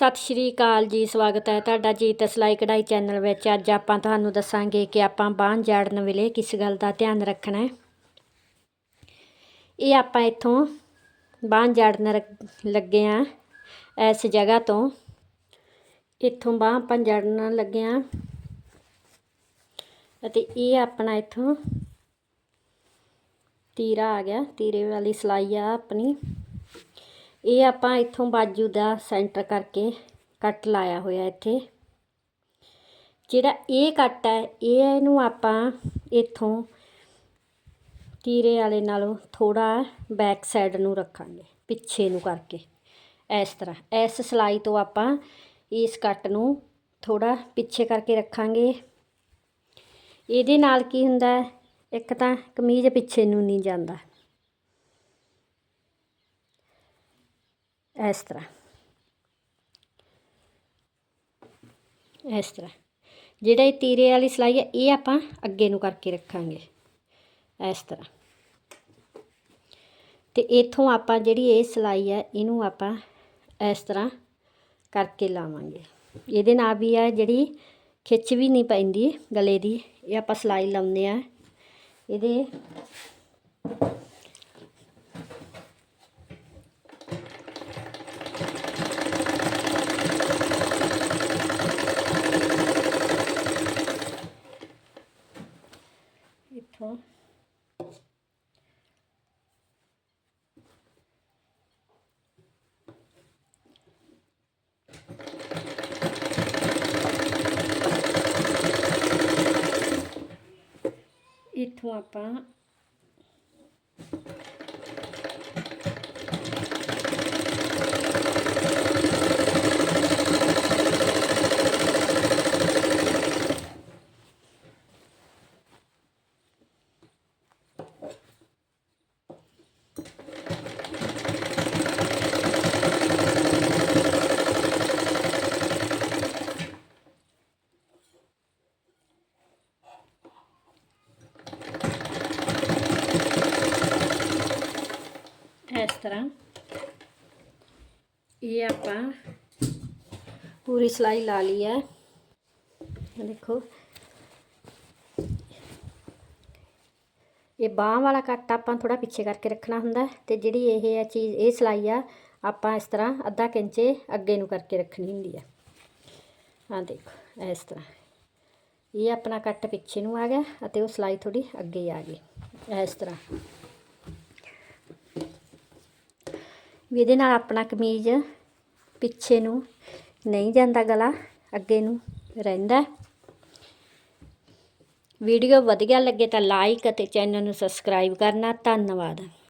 ਸਤਿ ਸ਼੍ਰੀ ਅਕਾਲ ਜੀ, ਸਵਾਗਤ ਹੈ ਤੁਹਾਡਾ ਜੀਤ ਸਲਾਈ ਕਢਾਈ ਚੈਨਲ ਵਿੱਚ। ਅੱਜ ਆਪਾਂ ਤੁਹਾਨੂੰ ਦੱਸਾਂਗੇ ਕਿ ਆਪਾਂ ਬਾਂਹ ਜਾੜਨ ਵੇਲੇ ਕਿਸ ਗੱਲ ਦਾ ਧਿਆਨ ਰੱਖਣਾ ਹੈ। ਇਹ ਆਪਾਂ ਇੱਥੋਂ ਬਾਂਹ ਜਾੜਨ ਰ- ਲੱਗੇ ਆ ਇਸ ਜਗ੍ਹਾ ਤੋਂ। ਇੱਥੋਂ ਬਾਂਹ ਆਪਾਂ ਜਾੜਨ ਲੱਗੇ ਆ ਅਤੇ ਇਹ ਆਪਣਾ ਇੱਥੋਂ ਤੀਰਾ ਆ ਗਿਆ, ਤੀਰੇ ਵਾਲੀ ਸਲਾਈ ਆ ਆਪਣੀ। ਇਹ ਆਪਾਂ ਇੱਥੋਂ ਬਾਜੂ ਦਾ ਸੈਂਟਰ ਕਰਕੇ ਕੱਟ ਲਾਇਆ ਹੋਇਆ ਇੱਥੇ। ਜਿਹੜਾ ਇਹ ਕੱਟ ਹੈ, ਇਹ ਇਹਨੂੰ ਆਪਾਂ ਇੱਥੋਂ ਤੀਰੇ ਵਾਲੇ ਨਾਲੋਂ ਥੋੜਾ ਬੈਕ ਸਾਈਡ ਨੂੰ ਰੱਖਾਂਗੇ, ਪਿੱਛੇ ਨੂੰ ਕਰਕੇ। ਇਸ ਤਰ੍ਹਾਂ, ਇਸ ਸਲਾਈ ਤੋਂ ਆਪਾਂ ਇਸ ਕੱਟ ਨੂੰ ਥੋੜਾ ਪਿੱਛੇ ਕਰਕੇ ਰੱਖਾਂਗੇ। ਇਹਦੇ ਨਾਲ ਕੀ ਹੁੰਦਾ ਇੱਕ ਤਾਂ ਕਮੀਜ਼ ਪਿੱਛੇ ਨੂੰ ਨਹੀਂ ਜਾਂਦਾ। ਇਸ ਤਰ੍ਹਾਂ ਇਸ ਤਰ੍ਹਾਂ ਜਿਹੜਾ ਇਹ ਤੀਰੇ ਵਾਲੀ ਸਲਾਈ ਹੈ, ਇਹ ਆਪਾਂ ਅੱਗੇ ਨੂੰ ਕਰਕੇ ਰੱਖਾਂਗੇ। ਇਸ ਤਰ੍ਹਾਂ ਤੇ ਇਥੋਂ ਆਪਾਂ ਜਿਹੜੀ ਇਹ ਸਲਾਈ ਹੈ, ਇਹਨੂੰ ਆਪਾਂ ਇਸ ਤਰ੍ਹਾਂ ਕਰਕੇ ਲਾਵਾਂਗੇ। ਇਹਦੇ ਨਾਲ ਵੀ ਆ ਜਿਹੜੀ ਖਿੱਚ ਵੀ ਨਹੀਂ ਪੈਂਦੀ ਗਲੇ ਦੀ, ਇਹ ਆਪਾਂ ਸਲਾਈ ਲਾਉਂਦੇ ਆ ਇਹਦੇ ਇੱਥੋਂ ਇੱਥੋਂ ਆਪਾਂ ਇਸ ਤਰ੍ਹਾਂ ਇਹ ਆਪਾਂ ਪੂਰੀ ਸਲਾਈ ਲਾ ਲਈ ਹੈ ਇਹ ਦੇਖੋ ਇਹ ਬਾਹਾਂ ਵਾਲਾ ਕੱਟ ਆਪਾਂ ਥੋੜਾ ਪਿੱਛੇ ਕਰਕੇ ਰੱਖਣਾ ਹੁੰਦਾ ਹੈ ਤੇ ਜਿਹੜੀ ਇਹ ਹੈ ਚੀਜ਼ ਇਹ ਸਲਾਈ ਆ ਆਪਾਂ ਇਸ ਤਰ੍ਹਾਂ ਅੱਧਾ ਇੰਚੇ ਅੱਗੇ ਨੂੰ ਕਰਕੇ ਰੱਖਣੀ ਹੁੰਦੀ ਹੈ ਹਾਂ ਦੇਖੋ ਇਸ ਤਰ੍ਹਾਂ ਇਹ ਆਪਣਾ ਕੱਟ ਪਿੱਛੇ ਨੂੰ ਆ ਗਿਆ ਅਤੇ ਉਹ ਸਲਾਈ ਥੋੜੀ ਅੱਗੇ ਆ ਗਈ ਇਸ ਤਰ੍ਹਾਂ। ਵੀ ਇਹਦੇ ਨਾਲ ਆਪਣਾ ਕਮੀਜ਼ ਪਿੱਛੇ ਨੂੰ ਨਹੀਂ ਜਾਂਦਾ ਗਲਾ, ਅੱਗੇ ਨੂੰ ਰਹਿੰਦਾ ਵੀਡੀਓ ਵਧੀਆ ਲੱਗੇ ਤਾਂ ਲਾਈਕ ਅਤੇ ਚੈਨਲ ਨੂੰ ਸਬਸਕ੍ਰਾਈਬ ਕਰਨਾ। ਧੰਨਵਾਦ।